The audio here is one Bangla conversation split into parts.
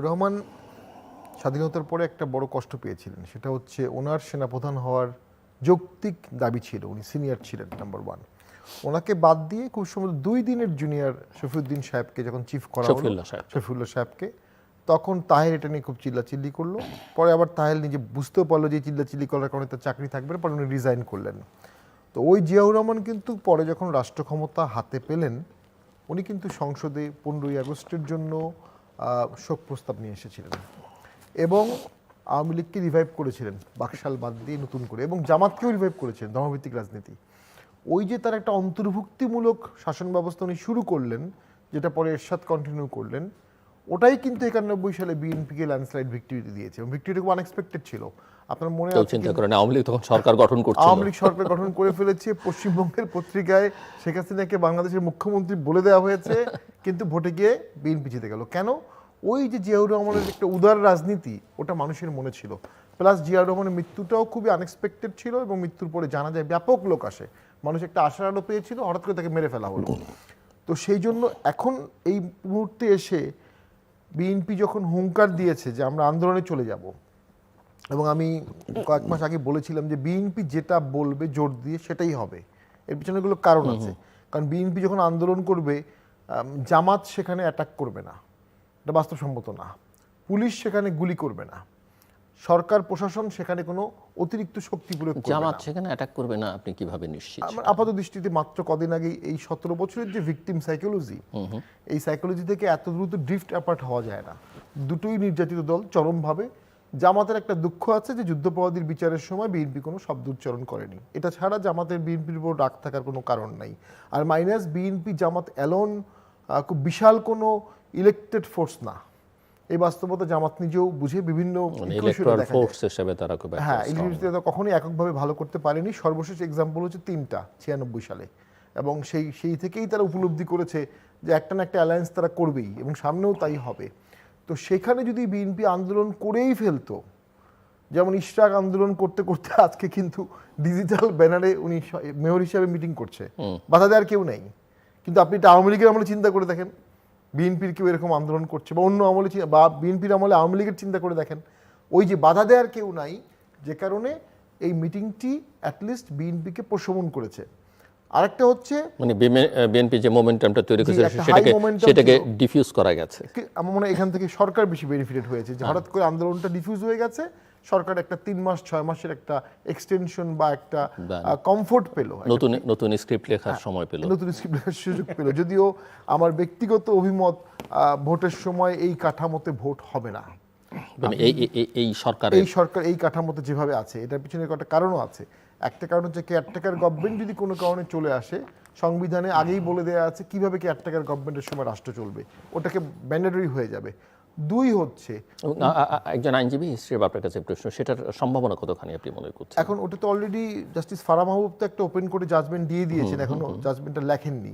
রহমান স্বাধীনতার পরে একটা বড় কষ্ট পেয়েছিলেন। সেটা হচ্ছে ওনার সেনাপ্রধান হওয়ার যৌক্তিক দাবি ছিল। উনি সিনিয়র ছিলেন নাম্বার ওয়ান। ওনাকে বাদ দিয়ে খুব সম্ভবত দুই দিনের জুনিয়র শফিউদ্দিন সাহেবকে যখন চিফ করা হলো শফিউল্লাহ সাহেবকে। তখন তাহের এটা নিয়ে খুব চিল্লাচিল্লি করল। পরে আবার তাহের নিজে বুঝতেও পারল যে চিল্লাচিল্লি করার কারণে তার চাকরি থাকবে না পরে উনি রিজাইন করলেন। তো ওই জিয়াউর রহমান কিন্তু পরে যখন রাষ্ট্র ক্ষমতা হাতে পেলেন উনি কিন্তু সংসদে পনেরোই আগস্টের জন্য শোক প্রস্তাব নিয়ে এসেছিলেন। এবং আওয়ামী লীগকে রিভাইভ করেছিলেন বাকশাল বাদ দিয়ে নতুন করে এবং জামাতকেও রিভাইভ করেছিলেন ধর্মভিত্তিক রাজনীতি। ওই যে তার একটা অন্তর্ভুক্তিমূলক শাসন ব্যবস্থা উনি শুরু করলেন যেটা পরে এরশাদ কন্টিনিউ করলেন ওটাই কিন্তু একানব্বই সালে বিএনপিকে ল্যান্ডস্লাইড ভিক্টরিটি দিয়েছে এবং ভিক্টরিটি খুব আনএক্সপেক্টেড ছিল। আপনার মনে আছে চিন্তা করেন আওয়ামী লীগ তখন সরকার গঠন করছিল। আওয়ামী লীগ সরকার গঠন করে ফেলেছে পশ্চিমবঙ্গের পত্রিকায় শেখ হাসিনাকে বাংলাদেশের মুখ্যমন্ত্রী বলে দেওয়া হয়েছে কিন্তু ভোটে গিয়ে বিএনপি জিতে গেল। কেন? ওই যে জিয়াউর রহমানের একটা উদার রাজনীতি ওটা মানুষের মনে ছিল। প্লাস জিয়াউর রহমানের মৃত্যুটাও খুবই আনএক্সপেক্টেড ছিল এবং মৃত্যুর পরে জানা যায় ব্যাপক লোক আসে। মানুষ একটা আশার আলো পেয়েছিল হঠাৎ করে তাকে মেরে ফেলা হলো। তো সেই জন্য এখন এই মুহূর্তে এসে বিএনপি যখন হুঙ্কার দিয়েছে যে আমরা আন্দোলনে চলে যাব এবং আমি কয়েক মাস আগে বলেছিলাম যে বিএনপি যেটা বলবে জোর দিয়ে সেটাই হবে। এর পিছনে এগুলো কারণ আছে। কারণ বিএনপি যখন আন্দোলন করবে জামাত সেখানে অ্যাটাক করবে না। এটা বাস্তবসম্মত না। পুলিশ সেখানে গুলি করবে না। সরকার প্রশাসন সেখানে কোনো অতিরিক্ত শক্তি প্রয়োগ করবে জামাত সেখানে অ্যাটাক করবে না আপনি কীভাবে নিশ্চিত? আমার আপাত দৃষ্টিতে মাত্র কদিন আগে এই সতেরো বছরের যে ভিকটিম সাইকোলজি এই সাইকোলজি থেকে এত দ্রুত ড্রিফট অ্যাপার্ট হওয়া যায় না। দুটোই নির্যাতিত দল চরমভাবে। জামাতের একটা দুঃখ আছে যে যুদ্ধপরাধীর বিচারের সময় বিএনপি কোনো শব্দ উচ্চারণ করেনি। এটা ছাড়া জামাতের বিএনপির উপর রাগ থাকার কোনো কারণ নাই। আর মাইনাস বিএনপি জামাত অ্যালোন খুব বিশাল কোনো ইলেকটেড ফোর্স না। এই বাস্তবতা জামাত নিজেও বুঝে বিভিন্ন মানে হ্যাঁ কখনোই এককভাবে ভালো করতে পারেনি। সর্বশেষ এক্সাম্পল হচ্ছে তিনটা ছিয়ানব্বই সালে। এবং সেই সেই থেকেই তারা উপলব্ধি করেছে যে একটা না একটা অ্যালায়েন্স তারা করবেই এবং সামনেও তাই হবে। তো সেখানে যদি বিএনপি আন্দোলন করেই ফেলতো যেমন ইশরাক আন্দোলন করতে করতে আজকে কিন্তু ডিজিটাল ব্যানারে উনি মেয়র হিসাবে মিটিং করছে। বাধা দেওয়ার কেউ নেই। কিন্তু আপনি এটা আওয়ামী লীগের আমলে চিন্তা করে দেখেন। বিএনপির কেউ এরকম আন্দোলন করছে বা অন্য আমলে বা বিএনপির আমলে আওয়ামী লীগের চিন্তা করে দেখেন ওই যে বাধা দেওয়ার কেউ নাই যে কারণে এই মিটিংটি অ্যাটলিস্ট বিএনপিকে প্রশমন করেছে। আরেকটা হচ্ছে মানে বিএনপি যে মোমেন্টামটা তৈরি করেছে সেটাকে সেটাকে ডিফিউজ করা গেছে। আমার মনে হয় এখান থেকে সরকার বেশি বেনিফিটেড হয়েছে যে হঠাৎ করে আন্দোলনটা ডিফিউজ হয়ে গেছে সরকার একটা তিন মাস ছয় মাসের একটা এক্সটেনশন বা একটা কমফোর্ট পেল। নতুন নতুন স্ক্রিপ্ট লেখার সময় পেল। নতুন স্ক্রিপ্ট লেখার সুযোগ পেল। যদিও আমার ব্যক্তিগত অভিমত ভোটের সময় এই কাঠামোতে ভোট হবে না। মানে এই এই- এই- এই সরকার এই কাঠামোতে যেভাবে আছে এটার পিছনে একটা কারণও আছে। একটা কারণ হচ্ছে কেয়ারটেকার গভর্নমেন্ট যদি কোনো কারণে চলে আসে সংবিধানে আগেই বলে দেওয়া আছে কীভাবে কেয়ারটেকার গভর্নমেন্টের সময় রাষ্ট্র চলবে ওটাকে ম্যান্ডেটরি হয়ে যাবে। দুই হচ্ছে। একজন আইনজীবী হিসেবে আপনার কাছে প্রশ্ন সেটার সম্ভাবনা কতখানি আপনি মনে করছেন? এখন ওটা তো অলরেডি জাস্টিস ফারা মাহবুব তো একটা ওপেন করে জাজমেন্ট দিয়ে দিয়েছেন এখনও জাজমেন্টটা লেখেননি।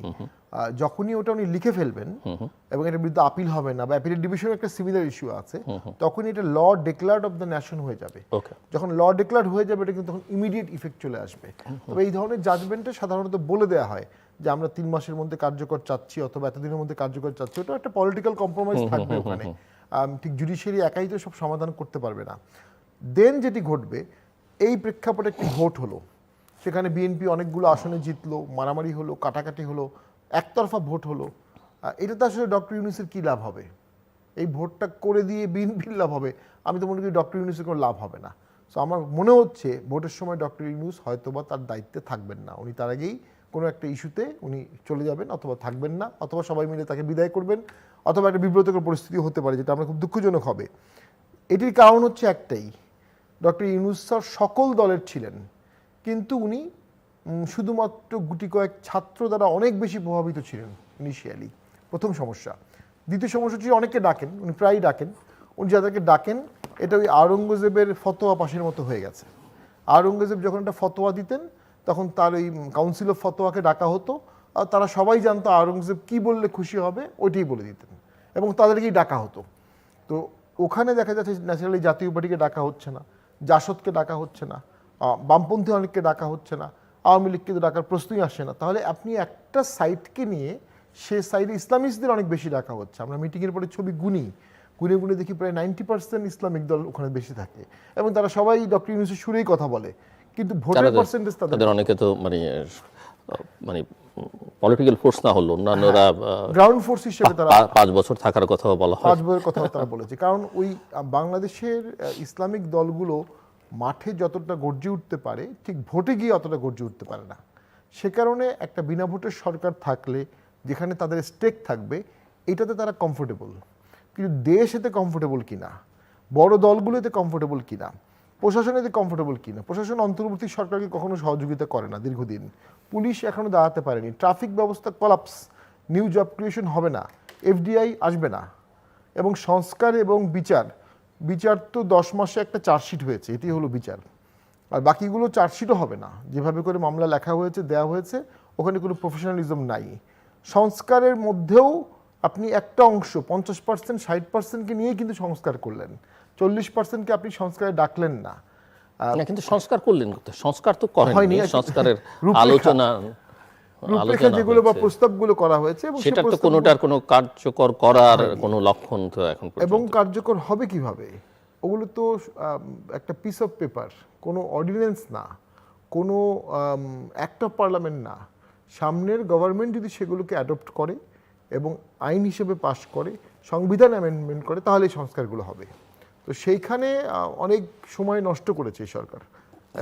যখনই ওটা উনি লিখে ফেলবেন এবং এটার বিরুদ্ধে আপিল হবে না বা অ্যাপিলেট ডিভিশনের একটা সিমিলার ইস্যু আছে তখনই এটা law declared of the nation হয়ে যাবে। যখন ল ডিক্লার হয়ে যাবে এটা কিন্তু তখন ইমিডিয়েট ইফেক্ট চলে আসবে। তবে এই ধরনের জাজমেন্টে সাধারণত বলে দেওয়া হয় যে আমরা তিন মাসের মধ্যে কার্যকর চাচ্ছি অথবা এতদিনের মধ্যে কার্যকর চাচ্ছি ওটা একটা পলিটিক্যাল কম্প্রোমাইজ থাকবে ওখানে। ঠিক জুডিশিয়ারি একাই তো সব সমাধান করতে পারবে না। দেন যেটি ঘটবে এই প্রেক্ষাপটে একটি ভোট হলো। সেখানে বিএনপি অনেকগুলো আসনে জিতলো মারামারি হলো কাটাকাটি হলো একতরফা ভোট হলো। এটাতে আসলে ডক্টর ইউনুসের কী লাভ হবে? এই ভোটটা করে দিয়ে বিএনপির লাভ হবে? আমি তো মনে করি ডক্টর ইউনুসের কোনো লাভ হবে না। সো আমার মনে হচ্ছে ভোটের সময় ডক্টর ইউনুস হয়তোবা তার দায়িত্বে থাকবেন না। উনি তার আগেই কোনো একটা ইস্যুতে উনি চলে যাবেন অথবা থাকবেন না, অথবা সবাই মিলে তাকে বিদায় করবেন, অথবা একটা বিব্রতকর পরিস্থিতি হতে পারে যেটা আমরা খুব দুঃখজনক হবে। এটির কারণ হচ্ছে একটাই, ডক্টর ইউনুস স্যার সকল দলের ছিলেন, কিন্তু উনি শুধুমাত্র গুটি কয়েক ছাত্র দ্বারা অনেক বেশি প্রভাবিত ছিলেন ইনিশিয়ালি প্রথম সমস্যা। দ্বিতীয় সমস্যা হচ্ছে অনেককে ডাকেন, উনি প্রায়ই ডাকেন। উনি যাদেরকে ডাকেন, এটা ওই আওরঙ্গজেবের ফতোয়া পাশের মতো হয়ে গেছে। আওরঙ্গজেব যখন একটা ফতোয়া দিতেন তখন তার ওই কাউন্সিল অফ ফতোয়াকে ডাকা হতো। আর তারা সবাই জানতো আওরঙ্গজেব কি বললে খুশি হবে, ওইটাই বলে দিতেন এবং তাদেরকেই ডাকা হতো। তো ওখানে দেখা যাচ্ছে ন্যাচারালি জাতীয় পার্টিকে ডাকা হচ্ছে না, জাসদকে ডাকা হচ্ছে না বামপন্থী অনেককে ডাকা হচ্ছে না, আওয়ামী লীগকে তো ডাকার প্রশ্নই আসে না। তাহলে আপনি একটা সাইটকে নিয়ে সে সাইডে ইসলামিস্টদের অনেক বেশি ডাকা হচ্ছে। আমরা মিটিংয়ের পরে ছবি গুনি, গুনে গুনে দেখি প্রায় নাইনটি পার্সেন্ট ইসলামিক দল ওখানে বেশি থাকে এবং তারা সবাই ডক্টর ইউনুসের সুরেই কথা বলে। কিন্তু ভোটের পার্সেন্টেজ তাদের অনেকে তো মানে মানে পলিটিক্যাল ফোর্স না হলো অন্যান্যরা গ্রাউন্ড ফোর্স হিসেবে তারা পাঁচ বছর থাকার কথাও বলা হয়। পাঁচ বইয়ের কথা তারা বলেছে। কারণ ওই বাংলাদেশের ইসলামিক দলগুলো মাঠে যতটা গর্জে উঠতে পারে ঠিক ভোটে গিয়ে অতটা গর্জে উঠতে পারে না। সে কারণে একটা বিনা ভোটের সরকার থাকলে যেখানে তাদের স্টেক থাকবে এটাতে তারা কমফোর্টেবল কিন্তু দেশ এতে কমফোর্টেবল কিনা? বড় দলগুলো এতে কমফোর্টেবল কিনা? প্রশাসন এতে কমফোর্টেবল কিনা? প্রশাসন অন্তর্বর্তী সরকারকে কখনো সহযোগিতা করে না দীর্ঘদিন। পুলিশ এখনও দাঁড়াতে পারেনি। ট্রাফিক ব্যবস্থা কলাপস নিউ জব ক্রিয়েশন হবে না। এফডিআই আসবে না। এবং সংস্কার এবং বিচার বিচার তো দশ মাসে একটা চার্জশিট হয়েছে। এটি হলো বিচার। আর বাকিগুলো চার্জশিটও হবে না। যেভাবে করে মামলা লেখা হয়েছে দেওয়া হয়েছে, ওখানে কোনো প্রফেশনালিজম নাই। সংস্কারের মধ্যেও আপনি একটা অংশ, পঞ্চাশ পার্সেন্ট ষাট পার্সেন্টকে নিয়েই কিন্তু সংস্কার করলেন। চল্লিশ পার্সেন্টকে আপনি সংস্কারে ডাকলেন না। না কিন্তু সংস্কার করলেন? সংস্কার তো হয়নি, সংস্কারের। আলোচনা রূপরেখা যেগুলো বা প্রস্তাবগুলো করা হয়েছে এবং সেটার তো কোনোটার কোনো কার্যকর করার কোনো লক্ষণ তো এখন এবং কার্যকর হবে কীভাবে? ওগুলো তো একটা পিস অফ পেপার কোনো অর্ডিন্যান্স না কোনো অ্যাক্ট অফ পার্লামেন্ট না। সামনের গভর্নমেন্ট যদি সেগুলোকে অ্যাডপ্ট করে এবং আইন হিসেবে পাশ করে সংবিধান অ্যামেন্ডমেন্ট করে তাহলে সংস্কারগুলো হবে। তো সেইখানে অনেক সময় নষ্ট করেছে সরকার।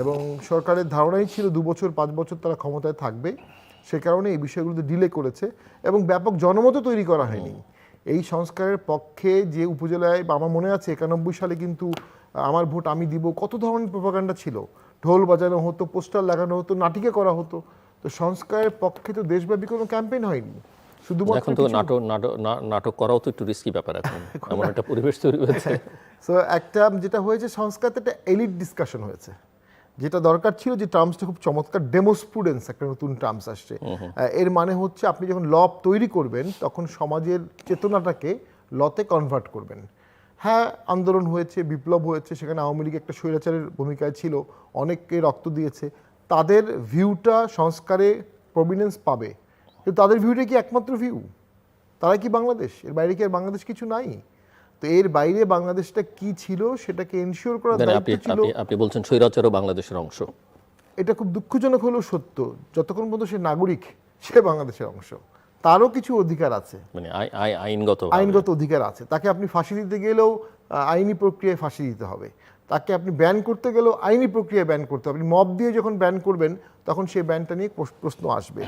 এবং সরকারের ধারণাই ছিল দু বছর, পাঁচ বছর তারা ক্ষমতায় থাকবে। সে কারণে এই বিষয়গুলোতে ডিলে করেছে এবং ব্যাপক জনমতও তৈরি করা হয়নি। এই সংস্কারের পক্ষে যে উপজেলায় আমার মনে আছে, একানব্বই সালে কিন্তু আমার ভোট আমি দিব, কত ধরনের প্রপাগান্ডা ছিল? ঢোল বাজানো হতো, পোস্টার লাগানো হতো, নাটিকা করা হতো। তো সংস্কারের পক্ষে তো দেশব্যাপী কোনো ক্যাম্পেইন হয়নি। শুধুমাত্র এখন তো নাটক নাটক নাটক করাও তো একটু রিস্কি ব্যাপার এখন। এমন একটা পরিবেশ তৈরি হয়েছে। সো একটা যেটা হয়েছে সংস্কারতে একটা এলিট ডিসকাশন হয়েছে। যেটা দরকার ছিল যে টার্মসটা খুব চমৎকার ডেমোস্পুডেন্স একটা নতুন টার্মস আসছে। এর মানে হচ্ছে আপনি যখন ল তৈরি করবেন তখন সমাজের চেতনাটাকে লতে কনভার্ট করবেন। হ্যাঁ আন্দোলন হয়েছে বিপ্লব হয়েছে সেখানে আওয়ামী লীগ একটা স্বৈরাচারের ভূমিকায় ছিল অনেককে রক্ত দিয়েছে। তাদের ভিউটা সংস্কারে প্রভিনেন্স পাবে। কিন্তু তাদের ভিউটা কি একমাত্র ভিউ তারা কি বাংলাদেশ? এর বাইরে কি আর বাংলাদেশ কিছু নাই? তো এর বাইরে বাংলাদেশটা কি ছিল সেটাকে এনশিওর করার দায়িত্ব ছিল আপনি আপনি বলছেন স্বৈরাচারও বাংলাদেশের অংশ। এটা খুব দুঃখজনক হলেও সত্য। যতক্ষণ পর্যন্ত সে নাগরিক সে বাংলাদেশের অংশ। তারও কিছু অধিকার আছে। মানে আই- আই- আইনগত আইনগত অধিকার আছে। তাকে আপনি ফাঁসি দিতে গেলেও আইনি প্রক্রিয়ায় ফাঁসি দিতে হবে। তাকে আপনি ব্যান করতে গেলেও আইনি প্রক্রিয়া ব্যান করতে হবে। আপনি মব দিয়ে যখন ব্যান করবেন তখন সেই ব্যানটা নিয়ে প্রশ্ন আসবে।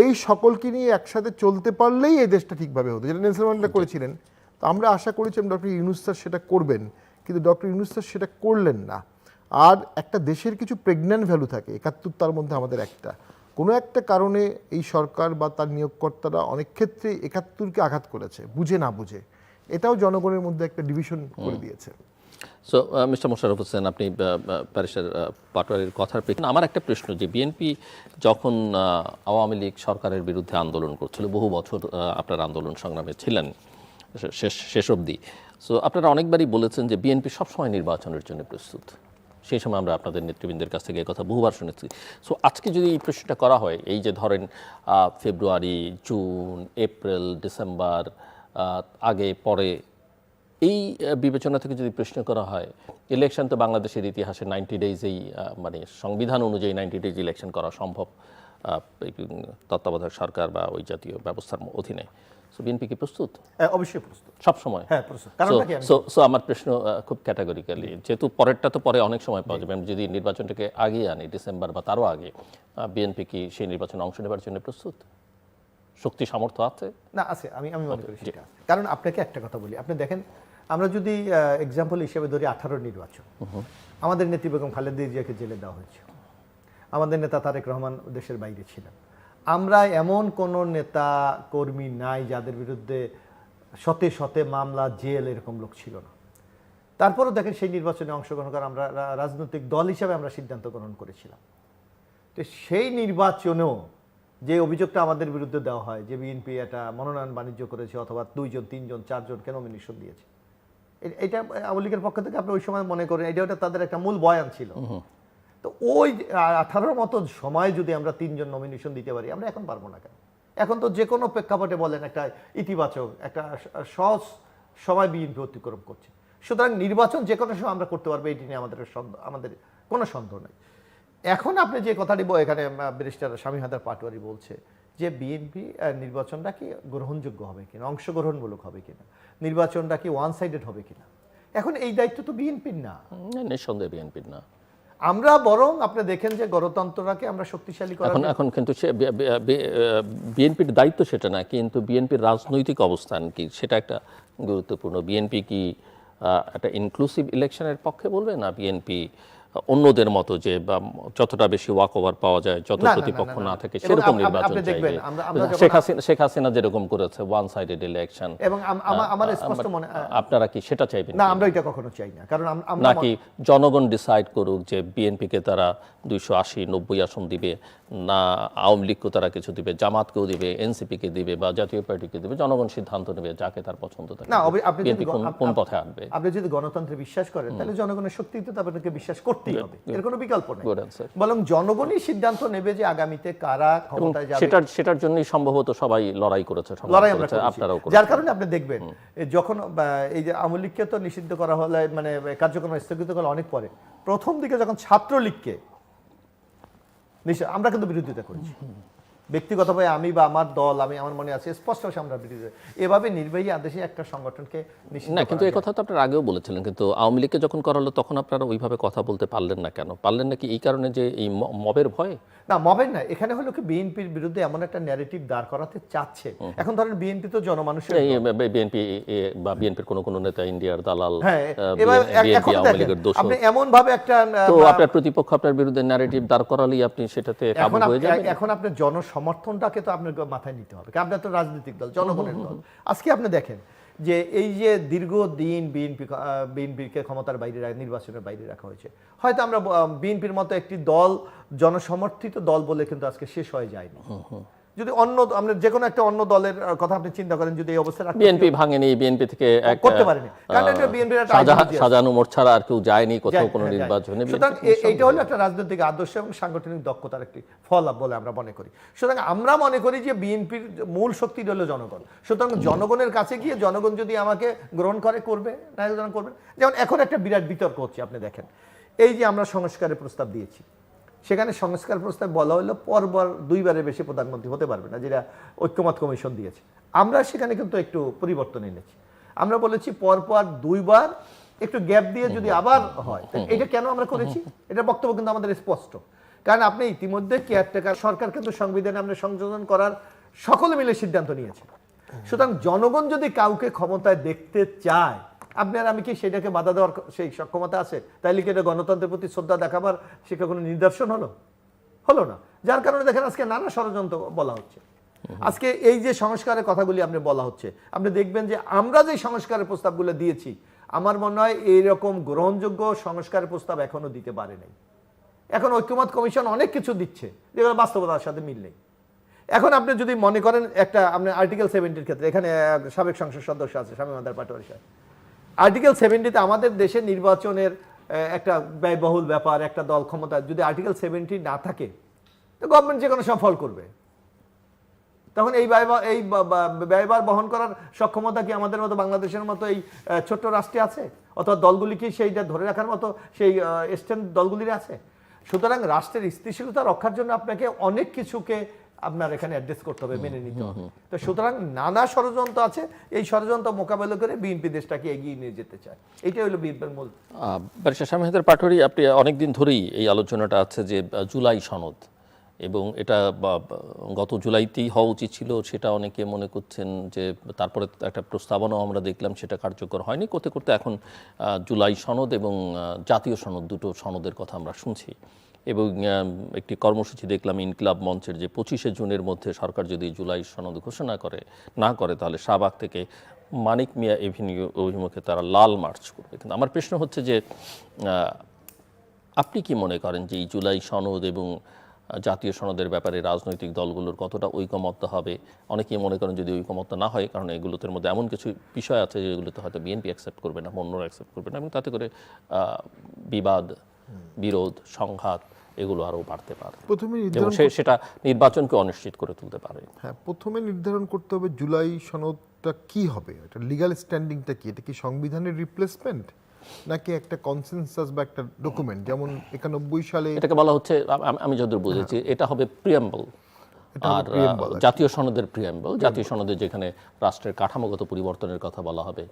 এই সকলকে নিয়ে একসাথে চলতে পারলেই এই দেশটা ঠিকভাবে হতো যেটা নেলসন ম্যান্ডেলা করেছিলেন। তো আমরা আশা করেছিলাম ডক্টর ইউনুস স্যার সেটা করবেন কিন্তু ডক্টর ইউনুস স্যার সেটা করলেন না। আর একটা দেশের কিছু প্রেগন্যান্ট ভ্যালু থাকে একাত্তর তার মধ্যে আমাদের একটা। কোনো একটা কারণে এই সরকার বা তার নিয়োগকর্তারা অনেক ক্ষেত্রে একাত্তরকে আঘাত করেছে বুঝে না বুঝে। এটাও জনগণের মধ্যে একটা ডিভিশন করে দিয়েছে। সো মিস্টার মোশারফ হোসেন, আপনি প্যারিসের পাটোয়ারির কথার প্রেক্ষিতে আমার একটা প্রশ্ন যে, বিএনপি যখন আওয়ামী লীগ সরকারের বিরুদ্ধে আন্দোলন করছিল, বহু বছর আপনার আন্দোলন সংগ্রামে ছিলেন, শেষ শেষ অবধি। সো আপনারা অনেকবারই বলেছেন যে, বিএনপি সবসময় নির্বাচনের জন্য প্রস্তুত। সেই সময় আমরা আপনাদের নেতৃবৃন্দের কাছ থেকে কথা বহুবার শুনেছি। সো আজকে যদি এই প্রশ্নটা করা হয়, এই যে ধরেন ফেব্রুয়ারি, জুন, এপ্রিল, ডিসেম্বর আগে, পরে এই বিবেচনা থেকে যদি প্রশ্ন করা হয় ইলেকশন তো বাংলাদেশের ইতিহাসে নাইনটি ডেজেই মানে সংবিধান অনুযায়ী নাইনটি ডেজ ইলেকশন করা সম্ভব তত্ত্বাবধায়ক সরকার বা ওই জাতীয় ব্যবস্থার অধীনে। সো বিএনপি কি প্রস্তুত? হ্যাঁ, অবশ্যই প্রস্তুত। সব সময়? হ্যাঁ প্রস্তুত। সো সো আমার প্রশ্ন খুব ক্যাটাগরিক্যালি যেহেতু পরেরটা তো পরে অনেক সময় পাওয়া যাবে আমি যদি নির্বাচনটাকে আগিয়ে আনি ডিসেম্বর বা তারও আগে বিএনপি কি সেই নির্বাচনে অংশ নেবার জন্য প্রস্তুত? শক্তি সামর্থ্য আছে? না আছে। আমি আমি মনে করি কারণ আপনাকে একটা কথা বলি। আপনি দেখেন আমরা যদি এক্সাম্পল হিসেবে ধরি আঠারো নির্বাচন। আমাদের নেত্রী বেগম খালেদা জিয়াকে জেলে দেওয়া হয়েছে। আমাদের নেতা তারেক রহমান দেশের বাইরে ছিলেন। আমরা এমন কোন নেতা কর্মী নাই যাদের বিরুদ্ধে শতে শতে মামলা জেল এরকম লোক ছিল না। তারপরেও দেখেন সেই নির্বাচনে অংশগ্রহণ করা আমরা রাজনৈতিক দল হিসাবে আমরা সিদ্ধান্ত গ্রহণ করেছিলাম। তো সেই নির্বাচনেও যে অভিযোগটা আমাদের বিরুদ্ধে দেওয়া হয় যে বিএনপি একটা মনোনয়ন বাণিজ্য করেছে অথবা দুইজন তিনজন চারজন চারজনকে নমিনেশন দিয়েছে এটা আওয়ামী লীগের পক্ষ থেকে আপনি ওই সময় মনে করেন এটা ওটা তাদের একটা মূল বয়ান ছিল। তো ওই আঠারোর মতো সময় যদি আমরা তিনজন নমিনেশন দিতে পারি আমরা এখন পারব না কেন? এখন তো যে কোনো প্রেক্ষাপটে বলেন একটা ইতিবাচক একটা সহজ সময় বিএনপি অতিক্রম করছে। সুতরাং নির্বাচন যে কোনো সময় আমরা করতে পারব এটি নিয়ে আমাদের সন্দেহ- আমাদের কোনো সন্দেহ নেই। এখন আপনি যে কথাটি এখানে ব্যারিস্টার স্বামী হাদার পাটোয়ারি বলছে যে বিএনপি নির্বাচনটা কি গ্রহণযোগ্য হবে কিনা অংশগ্রহণমূলক হবে কিনা নির্বাচনটা কি ওয়ান সাইডেড হবে কিনা? এখন এই দায়িত্ব তো বিএনপির না। নিঃসন্দেহে বিএনপির না। আমরা বরং আপনি দেখেন যে গণতন্ত্রটাকে আমরা শক্তিশালী করার এখন এখন কিন্তু সে বিএনপির দায়িত্ব সেটা না কিন্তু বিএনপির রাজনৈতিক অবস্থান কি সেটা একটা গুরুত্বপূর্ণ। বিএনপি কি একটা ইনক্লুসিভ ইলেকশনের পক্ষে বলবে না? বিএনপি অন্যদের মতো যে বা যতটা বেশি ওয়াক ওভার পাওয়া যায় যত প্রতিপক্ষ না। থাকে সেরকম নির্বাচন শেখ হাসিনা শেখ হাসিনা যেরকম করেছে ওয়ান সাইডেড ইলেকশন এবং আমার স্পষ্ট মনে আপনারা কি সেটা চাইবেন না আমরা এটা কখনো চাই না কারণ আমরা নাকি জনগণ ডিসাইড করুক যে বিএনপিকে তারা দুইশো আশি নব্বই আসন দিবে না আওয়ামী লীগকে তারা কিছু দিবে জামাতকেও দিবে এনসিপি কে দিবে বা জাতীয় পার্টিকে দিবে জনগণ সিদ্ধান্ত নেবে যাকে তার পছন্দ থাকে না আপনি যদি কোন পথে আনবে আপনি যদি গণতন্ত্রে বিশ্বাস করেন তাহলে জনগণের শক্তিতে তো আপনাকে বিশ্বাস করতেই হবে। এর কোনো বিকল্প নেই. বরং জনগণই সিদ্ধান্ত নেবে যে আগামীতে কারা ক্ষমতায় যাবে। সেটার সেটার জন্যই সম্ভবত সবাই লড়াই করেছে লড়াই আমরা আপনারাও করেছেন। যার কারণে আপনি দেখবেন যখন এই যে আওয়ামী লীগকে তো নিষিদ্ধ করা হলে মানে কার্যক্রম স্থগিত করা অনেক পরে প্রথম দিকে যখন ছাত্রলীগকে আমরা কিন্তু বিরোধিতা করেছি। ব্যক্তিগতভাবে আমি বা আমার দল আমি আমার মনে আছে স্পষ্ট আমরা বিরোধিতা এভাবে নির্বাহী আদেশে একটা সংগঠনকে নিষিদ্ধ না কিন্তু এই কথা তো আপনারা আগেও বলেছিলেন কিন্তু আওয়ামী লীগকে যখন করা হলো তখন আপনারা ওইভাবে কথা বলতে পারলেন না কেন? পারলেন নাকি এই কারণে যে এই মবের ভয়ে? না মবের না এখানে হলো কি বিএনপির বিরুদ্ধে এমন একটা ন্যারেটিভ দাঁড় করাতে চাচ্ছে। এখন ধরেন বিএনপি তো জনমানুষের বিএনপি বা বিএনপির কোনো কোনো নেতা ইন্ডিয়ার দালাল হ্যাঁ আহ, এবার এক- বিএনপি আওয়ামী লীগের দোষ আপনি এমন ভাবে একটা তো আপনার প্রতিপক্ষ আপনার বিরুদ্ধে ন্যারেটিভ দাঁড় করালেই আপনি সেটাতে কাবু এখন হয়ে আপ- যাবেন? এখন আপনার জনসমর্থনটাকে তো আপনার মাথায় নিতে হবে। আপনার তো রাজনৈতিক দল, জনগণের দল। আজকে আপনি দেখেন যে এই যে দীর্ঘদিন বিএনপি বিএনপিকে ক্ষমতার বাইরে নির্বাচনের বাইরে রাখা হয়েছে, হয়তো আমরা বিএনপির মতো একটি দল, জনসমর্থিত দল বলে কিন্তু আজকে শেষ হয়ে যায়নি। যদি অন্য আমরা যে কোনো একটা অন্য দলের কথা আপনি চিন্তা করেন যদি এই অবস্থা বিএনপি ভাঙেনি বিএনপি থেকে করতে পারেনি। কারণ এটা BNP র একটা। সাজানো ছাড়া আর কেউ যায়নি কোথাও কোনো হ্যাঁ, নির্বাচনে সুতরাং এইটা হলো একটা রাজনৈতিক আদর্শ এবং সাংগঠনিক দক্ষতার একটি ফল বলে আমরা মনে করি। সুতরাং আমরা মনে করি যে বিএনপির মূল শক্তি হলো জনগণ। সুতরাং জনগণের কাছে গিয়ে জনগণ যদি আমাকে গ্রহণ করে করবে না করবে যেমন এখন একটা বিরাট বিতর্ক হচ্ছে আপনি দেখেন। এই যে আমরা সংস্কারের প্রস্তাব দিয়েছি সেখানে সংস্কার প্রস্তাব বলা হলো পরপর দুইবারের বেশি প্রধানমন্ত্রী হতে পারবে না যেটা ঐক্যমত কমিশন দিয়েছে। আমরা সেখানে কিন্তু একটু পরিবর্তন এনেছি। আমরা বলেছি পরপর দুইবার একটু গ্যাপ দিয়ে যদি আবার হয় এটা কেন আমরা করেছি? এটা বক্তব্য কিন্তু আমাদের স্পষ্ট। কারণ আপনি ইতিমধ্যে কেয়ারটেকার সরকার কিন্তু সংবিধানে আমরা সংযোজন করার সকলে মিলে সিদ্ধান্ত নিয়েছে। সুতরাং জনগণ যদি কাউকে ক্ষমতায় দেখতে চায় আপনার আমি কি সেটাকে বাধা দেওয়ার সেই সক্ষমতা আছে? তাইলে কি এটা গণতন্ত্রের প্রতি শ্রদ্ধা দেখাবার সেটা কোনো নিদর্শন হলো? হলো না। যার কারণে দেখেন আজকে নানা ষড়যন্ত্র বলা হচ্ছে। আজকে এই যে সংস্কারের কথাগুলি আপনি বলা হচ্ছে আপনি দেখবেন যে আমরা যে সংস্কারের প্রস্তাবগুলো দিয়েছি আমার মনে হয় এইরকম গ্রহণযোগ্য সংস্কারের প্রস্তাব এখনও দিতে পারে নাই। এখন ঐক্যমত কমিশন অনেক কিছু দিচ্ছে যেগুলো বাস্তবতার সাথে মিল নেই। এখন আপনি যদি মনে করেন একটা আপনি আর্টিকেল সেভেন্টির ক্ষেত্রে এখানে সাবেক সংসদ সদস্য আছে স্বামী মাদার পাটোয়ারি সাহেব। আর্টিকেল সেভেন্টিতে আমাদের দেশের নির্বাচনের একটা ব্যয়বহুল ব্যাপার, একটা দল ক্ষমতা, যদি আর্টিকেল সেভেন্টি না থাকে, তো গভর্নমেন্ট যে কোনো সফল করবে। তখন এই ব্যয়ভার এই বা- বা- ব্যয়ভার বহন করার সক্ষমতা কি আমাদের মতো বাংলাদেশের মতো এই ছোট্ট রাষ্ট্রে আছে? অথবা দলগুলি কি সেইটা ধরে রাখার মতো সেই স্ট্যান্ড দলগুলির আছে? সুতরাং রাষ্ট্রের স্থিতিশীলতা রক্ষার জন্য আপনাকে অনেক কিছুকে আপনার এখানে অ্যাড্রেস করতে হবে মেনে নিতে হবে। তো সুতরাং নানা ষড়যন্ত্র আছে এই ষড়যন্ত্র মোকাবেলা করে বিএনপি দেশটাকে এগিয়ে নিয়ে যেতে চায়। এটাই হলো বিএনপির মূল ব্যারিস্টার পাটোয়ারি আপনি অনেকদিন ধরেই এই আলোচনাটা আছে যে জুলাই সনদ। এবং এটা গত জুলাইতেই হওয়া উচিত ছিল সেটা অনেকে মনে করছেন যে তারপরে একটা প্রস্তাবনাও আমরা দেখলাম সেটা কার্যকর হয়নি। করতে করতে এখন জুলাই সনদ এবং জাতীয় সনদ দুটো সনদের কথা আমরা শুনছি। এবং একটি কর্মসূচি দেখলাম ইনকিলাব মঞ্চের যে পঁচিশে জুনের মধ্যে সরকার যদি জুলাই সনদ ঘোষণা করে না করে তাহলে শাহবাগ থেকে মানিক মিয়া এভিনিউ অভিমুখে তারা লাল মার্চ করবে। কিন্তু আমার প্রশ্ন হচ্ছে যে আপনি কি মনে করেন যে এই জুলাই সনদ এবং জাতীয় সনদের ব্যাপারে রাজনৈতিক দলগুলোর কতটা ঐকমত্য হবে? অনেকেই মনে করেন যদি ঐকমত্য না হয় কারণ এগুলোর মধ্যে এমন কিছু বিষয় আছে যেগুলোতে হয়তো বিএনপি অ্যাকসেপ্ট করবে না অন্যরা অ্যাকসেপ্ট করবে না এবং তাতে করে বিবাদ বিরোধ সংঘাত এগুলো আরও বাড়তে পারে। প্রথমে সেটা নির্বাচনকে অনিশ্চিত করে তুলতে পারে। হ্যাঁ প্রথমে নির্ধারণ করতে হবে জুলাই সনদটা কি হবে? এটা লিগ্যাল স্ট্যান্ডিংটা কি? এটা কি সংবিধানের রিপ্লেসমেন্ট নাকি একটা কনসেনসাস বা একটা ডকুমেন্ট যেমন একানব্বই সালে এটাকে বলা হচ্ছে আমি যতদূর বুঝেছি এটা হবে প্রিয়াম্বল আর জাতীয় সনদের প্রিয়াম্বল জাতীয় সনদে যেখানে রাষ্ট্রের কাঠামোগত পরিবর্তনের কথা বলা হবে।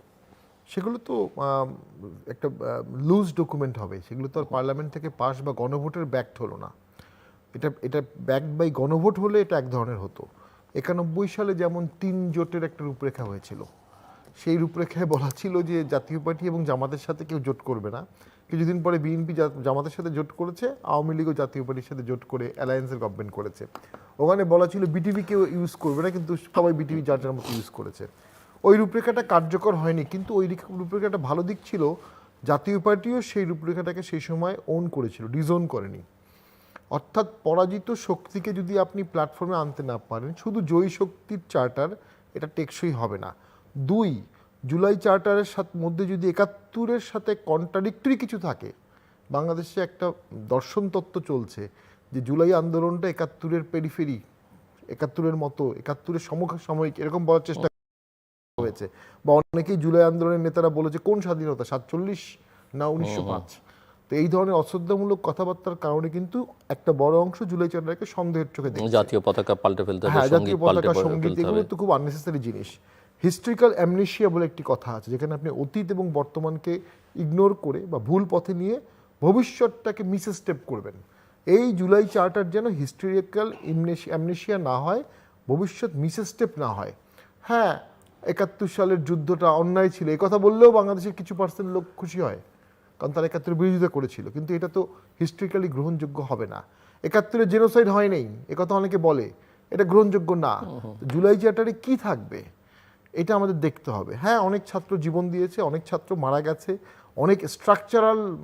সেগুলো তো একটা লুজ ডকুমেন্ট হবে। সেগুলো তো আর পার্লামেন্ট থেকে পাস বা গণভোটের ব্যাক্ট হলো না। এটা এটা ব্যাক্ট বাই গণভোট হলে এটা এক ধরনের হতো। একানব্বই সালে যেমন তিন জোটের একটা রূপরেখা হয়েছিল। সেই রূপরেখায় বলা ছিল যে জাতীয় পার্টি এবং জামাতের সাথে কেউ জোট করবে না। কিছুদিন পরে বিএনপি জামাতের সাথে জোট করেছে, আওয়ামী লীগও জাতীয় পার্টির সাথে জোট করে অ্যালায়েন্সের গভর্নমেন্ট করেছে। ওখানে বলা ছিল বিটিভি কেউ ইউজ করবে না, কিন্তু সবাই বিটিভি যার যার মতো ইউজ করেছে। ওই রূপরেখাটা কার্যকর হয়নি, কিন্তু ওই রেখা- রূপরেখাটা ভালো দিক ছিল, জাতীয় পার্টিও সেই রূপরেখাটাকে সেই সময় ওন করেছিল ডিজোন করেনি। অর্থাৎ পরাজিত শক্তিকে যদি আপনি প্ল্যাটফর্মে আনতে না পারেন, শুধু জয়ী শক্তির চার্টার এটা টেকসই হবে না। দুই, জুলাই চার্টারের সাথে, মধ্যে যদি একাত্তরের সাথে কন্ট্রাডিক্টরি কিছু থাকে, বাংলাদেশে একটা দর্শন তত্ত্ব চলছে যে জুলাই আন্দোলনটা একাত্তরের পেরিফেরি একাত্তরের মতো, একাত্তরের সমসাময়িক, এরকম বলার চেষ্টা হয়েছে বা অনেকেই জুলাই আন্দোলনের নেতারা বলেছে কোন স্বাধীনতা? সাতচল্লিশ না উনিশশো পাঁচ? তো এই ধরনের অশ্রদ্ধামূলক কথাবার্তার কারণে কিন্তু একটা বড় অংশ জুলাই চার্টারকে সন্দেহের চোখে দেখছে। জাতীয় পতাকা পাল্টে ফেলতে হবে হ্যাঁ জাতীয় পতাকা সংগীত এগুলো তো খুব আননেসেসারি জিনিস। হিস্ট্রিক্যাল অ্যামনেশিয়া বলে একটি কথা আছে যেখানে আপনি অতীত এবং বর্তমানকে ইগনোর করে বা ভুল পথে নিয়ে ভবিষ্যৎটাকে মিসে স্টেপ করবেন। এই জুলাই চার্টার যেন হিস্ট্রিক্যাল অ্যামনেশিয়া না হয় ভবিষ্যৎ মিসে স্টেপ না হয়। হ্যাঁ একাত্তর সালের যুদ্ধটা অন্যায় ছিল। এই কথা বললেও বাংলাদেশের কিছু পার্সেন্ট লোক খুশি হয় কারণ তারা একাত্তরের বিরোধিতা করেছিল। কিন্তু এটা তো হিস্ট্রিক্যালি গ্রহণযোগ্য হবে না। একাত্তরে জেনোসাইড হয় নাই একথা অনেকে বলে। এটা গ্রহণযোগ্য না। জুলাই চার্টারে কি থাকবে? এটা আমাদের দেখতে হবে। হ্যাঁ অনেক ছাত্র জীবন দিয়েছে অনেক ছাত্র মারা গেছে অনেক স্ট্রাকচারাল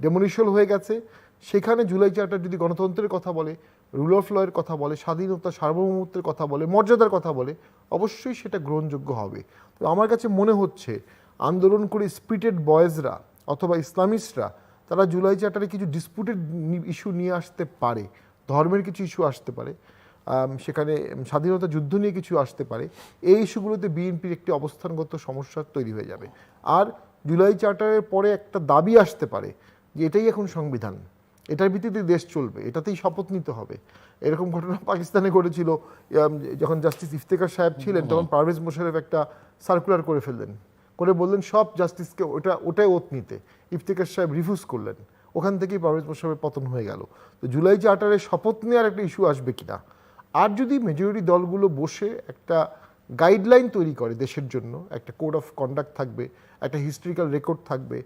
ডেমোনিশল হয়ে গেছে। সেখানে জুলাই চার্টার যদি গণতন্ত্রের কথা বলে রুল অফ লয়ের কথা বলে, স্বাধীনতা, সার্বভৌমত্বের কথা বলে, মর্যাদার কথা বলে, অবশ্যই সেটা গ্রহণযোগ্য হবে। তো আমার কাছে মনে হচ্ছে আন্দোলন করে স্পিটেড বয়েজরা অথবা ইসলামিস্টরা, তারা জুলাই চার্টারে কিছু ডিসপুটেড ইস্যু নিয়ে আসতে পারে, ধর্মের কিছু ইস্যু আসতে পারে সেখানে স্বাধীনতা যুদ্ধ নিয়ে কিছু আসতে পারে, এই ইস্যুগুলোতে বিএনপির একটি অবস্থানগত সমস্যা তৈরি হয়ে যাবে। আর জুলাই চার্টারের পরে একটা দাবি আসতে পারে যে এটাই এখন সংবিধান। এটার ভিত্তিতে দেশ চলবে, এটাতেই শপথ নিতে হবে। এরকম ঘটনা পাকিস্তানে ঘটেছিল যখন জাস্টিস ইফতেখার সাহেব ছিলেন, তখন পারভেজ মোশাররফ একটা সার্কুলার করে ফেললেন। করে বললেন, সব জাস্টিসকে ওটা, ওটাই ওত নিতে। ইফতেখার সাহেব রিফিউজ করলেন। ওখান থেকেই পারভেজ মোশাররফের পতন হয়ে গেল। তো জুলাই চার্টারে শপথ নেওয়ার একটা ইস্যু আসবে কিনা? আর যদি মেজরিটি দলগুলো বসে একটা গাইডলাইন তৈরি করে দেশের জন্য, একটা কোড অফ কন্ডাক্ট থাকবে, একটা হিস্ট্রিক্যাল রেকর্ড থাকবে